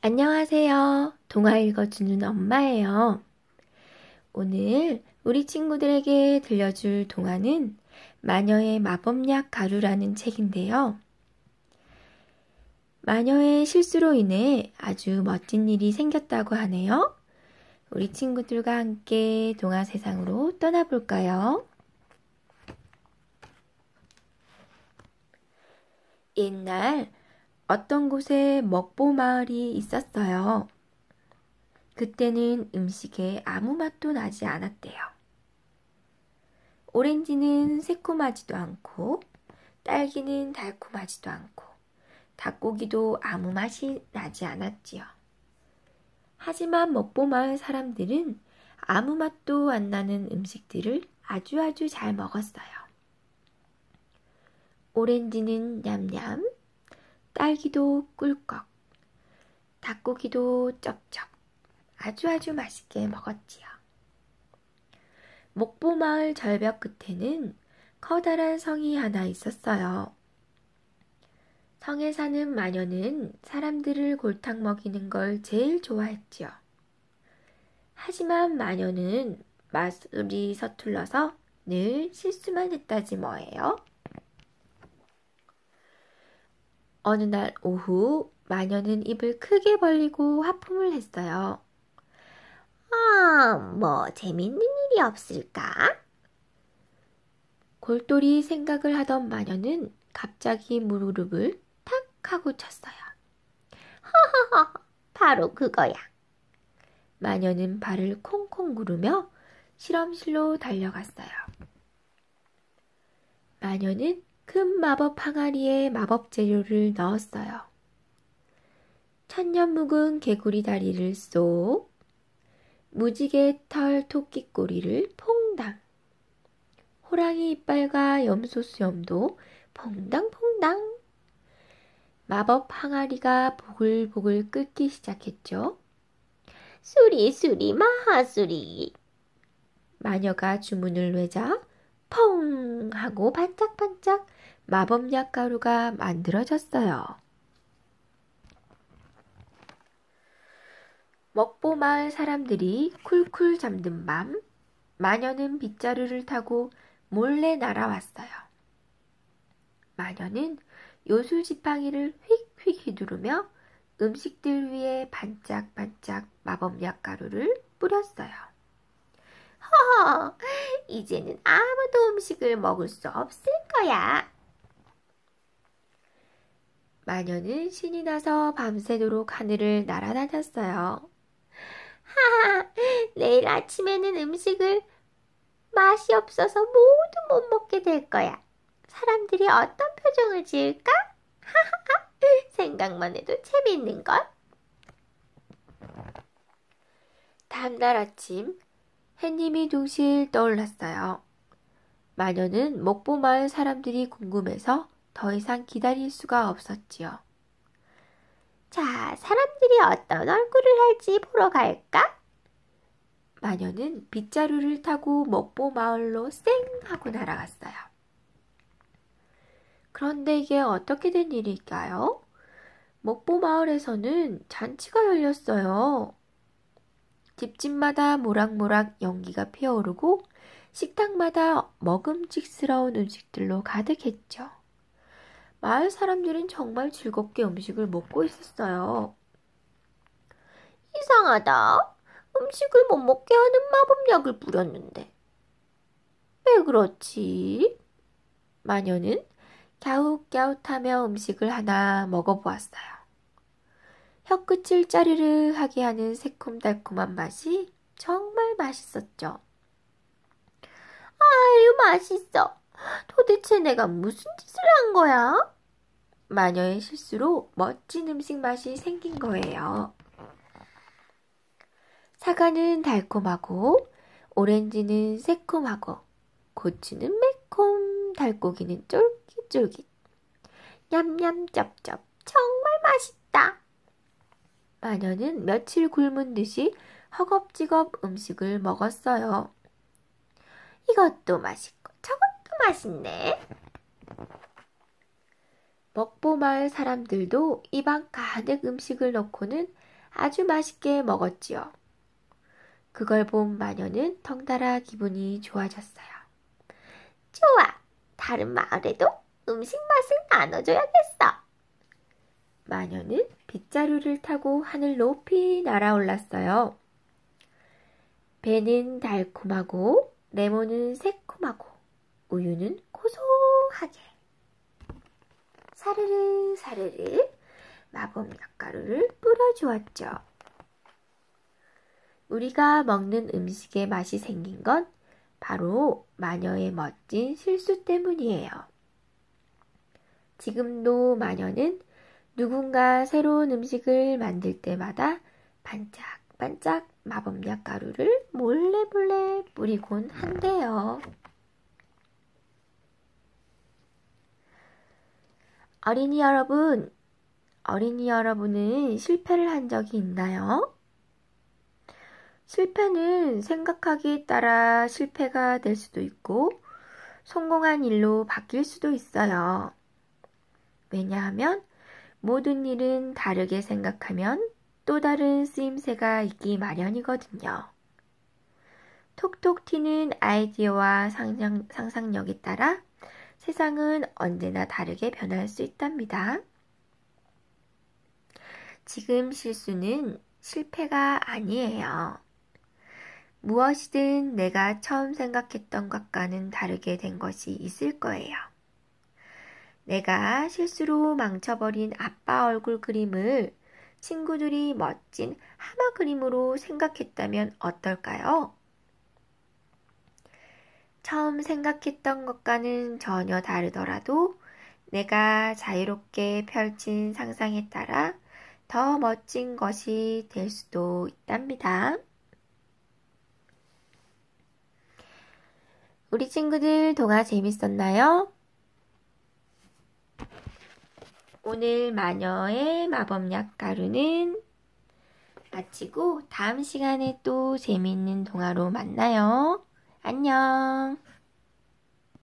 안녕하세요. 동화 읽어주는 엄마예요. 오늘 우리 친구들에게 들려줄 동화는 마녀의 마법약 가루라는 책인데요. 마녀의 실수로 인해 아주 멋진 일이 생겼다고 하네요. 우리 친구들과 함께 동화 세상으로 떠나볼까요? 옛날 어떤 곳에 먹보 마을이 있었어요. 그때는 음식에 아무 맛도 나지 않았대요. 오렌지는 새콤하지도 않고, 딸기는 달콤하지도 않고, 닭고기도 아무 맛이 나지 않았지요. 하지만 먹보 마을 사람들은 아무 맛도 안 나는 음식들을 아주 아주 잘 먹었어요. 오렌지는 냠냠, 딸기도 꿀꺽, 닭고기도 쩝쩝 아주 아주 맛있게 먹었지요. 목보마을 절벽 끝에는 커다란 성이 하나 있었어요. 성에 사는 마녀는 사람들을 골탕 먹이는 걸 제일 좋아했지요. 하지만 마녀는 마술이 서툴러서 늘 실수만 했다지 뭐예요. 어느 날 오후 마녀는 입을 크게 벌리고 하품을 했어요. 아, 뭐 재밌는 일이 없을까? 골똘히 생각을 하던 마녀는 갑자기 무릎을 탁 하고 쳤어요. 허허허, 바로 그거야. 마녀는 발을 콩콩 구르며 실험실로 달려갔어요. 마녀는 큰 마법 항아리에 마법 재료를 넣었어요. 천년 묵은 개구리 다리를 쏙, 무지개 털 토끼 꼬리를 퐁당, 호랑이 이빨과 염소 수염도 퐁당퐁당. 마법 항아리가 보글보글 끓기 시작했죠. 수리 수리 마하수리. 마녀가 주문을 외자 펑 하고 반짝반짝 마법약 가루가 만들어졌어요. 먹보 마을 사람들이 쿨쿨 잠든 밤, 마녀는 빗자루를 타고 몰래 날아왔어요. 마녀는 요술 지팡이를 휙휙 휘두르며 음식들 위에 반짝반짝 마법약 가루를 뿌렸어요. 허허, 이제는 아무도 음식을 먹을 수 없을 거야. 마녀는 신이 나서 밤새도록 하늘을 날아다녔어요. 하하, 내일 아침에는 음식을 맛이 없어서 모두 못 먹게 될 거야. 사람들이 어떤 표정을 지을까? 하하하, 생각만 해도 재밌는걸? 다음날 아침, 햇님이 둥실 떠올랐어요. 마녀는 먹보마을 사람들이 궁금해서 더 이상 기다릴 수가 없었지요. 자, 사람들이 어떤 얼굴을 할지 보러 갈까? 마녀는 빗자루를 타고 먹보 마을로 쌩 하고 날아갔어요. 그런데 이게 어떻게 된 일일까요? 먹보 마을에서는 잔치가 열렸어요. 집집마다 모락모락 연기가 피어오르고 식탁마다 먹음직스러운 음식들로 가득했죠. 마을 사람들은 정말 즐겁게 음식을 먹고 있었어요. 이상하다. 음식을 못 먹게 하는 마법약을 뿌렸는데. 왜 그렇지? 마녀는 갸웃갸웃하며 음식을 하나 먹어보았어요. 혀끝을 짜르르 하게 하는 새콤달콤한 맛이 정말 맛있었죠. 아유, 맛있어. 도대체 내가 무슨 짓을 한 거야? 마녀의 실수로 멋진 음식 맛이 생긴 거예요. 사과는 달콤하고, 오렌지는 새콤하고, 고추는 매콤, 달고기는 쫄깃쫄깃. 냠냠 쩝쩝, 정말 맛있다. 마녀는 며칠 굶은 듯이 허겁지겁 음식을 먹었어요. 이것도 맛있고 저것도 맛있네. 먹보 마을 사람들도 입안 가득 음식을 넣고는 아주 맛있게 먹었지요. 그걸 본 마녀는 덩달아 기분이 좋아졌어요. 좋아. 다른 마을에도 음식 맛을 나눠줘야겠어. 마녀는 빗자루를 타고 하늘 높이 날아올랐어요. 배는 달콤하고 레몬은 새콤하고 우유는 고소하게 사르르 사르르 마법 약가루를 뿌려주었죠. 우리가 먹는 음식의 맛이 생긴 건 바로 마녀의 멋진 실수 때문이에요. 지금도 마녀는 누군가 새로운 음식을 만들 때마다 반짝반짝 마법약 가루를 몰래 몰래 뿌리곤 한대요. 어린이 여러분, 어린이 여러분은 실패를 한 적이 있나요? 실패는 생각하기에 따라 실패가 될 수도 있고 성공한 일로 바뀔 수도 있어요. 왜냐하면 모든 일은 다르게 생각하면 또 다른 쓰임새가 있기 마련이거든요. 톡톡 튀는 아이디어와 상상, 상상력에 따라 세상은 언제나 다르게 변할 수 있답니다. 지금 실수는 실패가 아니에요. 무엇이든 내가 처음 생각했던 것과는 다르게 된 것이 있을 거예요. 내가 실수로 망쳐버린 아빠 얼굴 그림을 친구들이 멋진 하마 그림으로 생각했다면 어떨까요? 처음 생각했던 것과는 전혀 다르더라도 내가 자유롭게 펼친 상상에 따라 더 멋진 것이 될 수도 있답니다. 우리 친구들 동화 재밌었나요? 오늘 마녀의 마법약 가루는 마치고 다음 시간에 또 재미있는 동화로 만나요. 안녕.